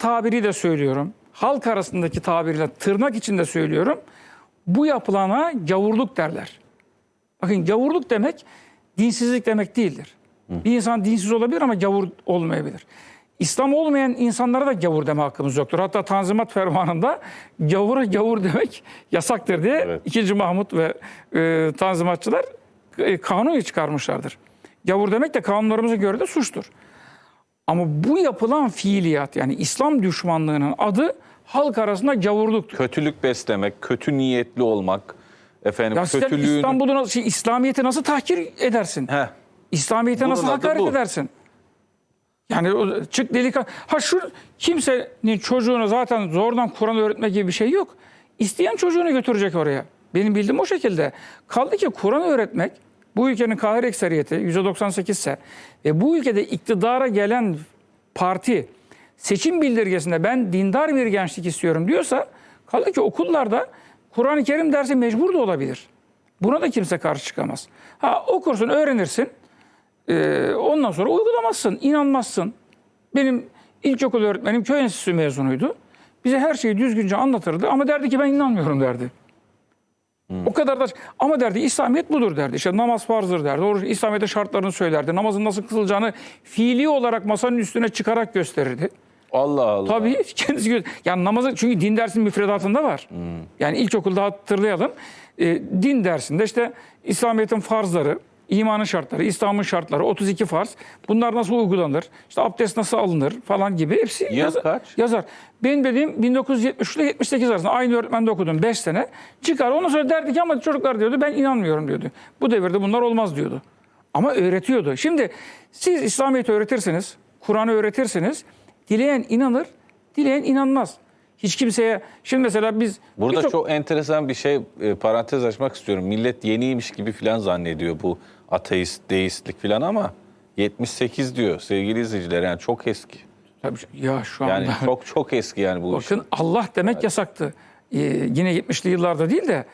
tabiri de söylüyorum. Halk arasındaki tabiriyle tırnak içinde söylüyorum. Bu yapılana gavurluk derler. Bakın gavurluk demek dinsizlik demek değildir. Bir insan dinsiz olabilir ama gavur olmayabilir. İslam olmayan insanlara da gavur deme hakkımız yoktur. Hatta Tanzimat Fermanı'nda gavura gavur demek yasaktır diye Evet. 2. Mahmut ve e, Tanzimatçılar e, kanun çıkarmışlardır. Gavur demek de kanunlarımıza göre de suçtur. Ama bu yapılan fiiliyat yani İslam düşmanlığının adı halk arasında gavurluktur. Kötülük beslemek, kötü niyetli olmak, efendim Ya kötülüğün... İstanbul'u nasıl, şey, İslamiyet'i nasıl tahkir edersin? Heh, İslamiyet'e Bunun nasıl hakaret bu. edersin? Yani o, çık delikanlı. Ha şu kimsenin çocuğunu zaten zordan Kur'an öğretme gibi bir şey yok. İsteyen çocuğunu götürecek oraya. Benim bildiğim o şekilde. Kaldı ki Kur'an öğretmek bu ülkenin kahir ekseriyeti %98 ise ve bu ülkede iktidara gelen parti seçim bildirgesinde ben dindar bir gençlik istiyorum diyorsa kaldı ki okullarda Kur'an-ı Kerim dersi mecbur da olabilir. Buna da kimse karşı çıkamaz. Ha okursun, öğrenirsin. Ee, ondan sonra uygulamazsın, inanmazsın. Benim ilkokul öğretmenim köy enstitüsü mezunuydu. Bize her şeyi düzgünce anlatırdı ama derdi ki ben inanmıyorum derdi. O kadar da ama derdi İslamiyet budur derdi. İşte namaz farzdır derdi. Oruç İslamiyet'e şartlarını söylerdi. Namazın nasıl kılacağını fiili olarak masanın üstüne çıkarak gösterirdi. Allah Allah. Tabii kendisi gö- yani namazı çünkü din dersinin müfredatında var. Yani ilkokulda hatırlayalım. Ee, din dersinde işte İslamiyet'in farzları, imanın şartları, İslam'ın şartları, 32 farz. Bunlar nasıl uygulanır? İşte abdest nasıl alınır falan gibi hepsi yazar. kaç? yazar. Benim dediğim 1973 ile 78 arasında aynı öğretmende okudum 5 sene. Çıkar ondan sonra derdi ki ama çocuklar diyordu ben inanmıyorum diyordu. Bu devirde bunlar olmaz diyordu. Ama öğretiyordu. Şimdi siz İslamiyet'i öğretirsiniz, Kur'an'ı öğretirsiniz. Dileyen inanır, dileyen inanmaz. Hiç kimseye şimdi mesela biz Burada birçok- çok enteresan bir şey e, parantez açmak istiyorum. Millet yeniymiş gibi falan zannediyor bu ateist, deistlik falan ama 78 diyor sevgili izleyiciler yani çok eski. Tabii, ya şu anda Yani çok çok eski yani bu iş. bakın Allah demek yasaktı. Ee, yine 70'li yıllarda değil de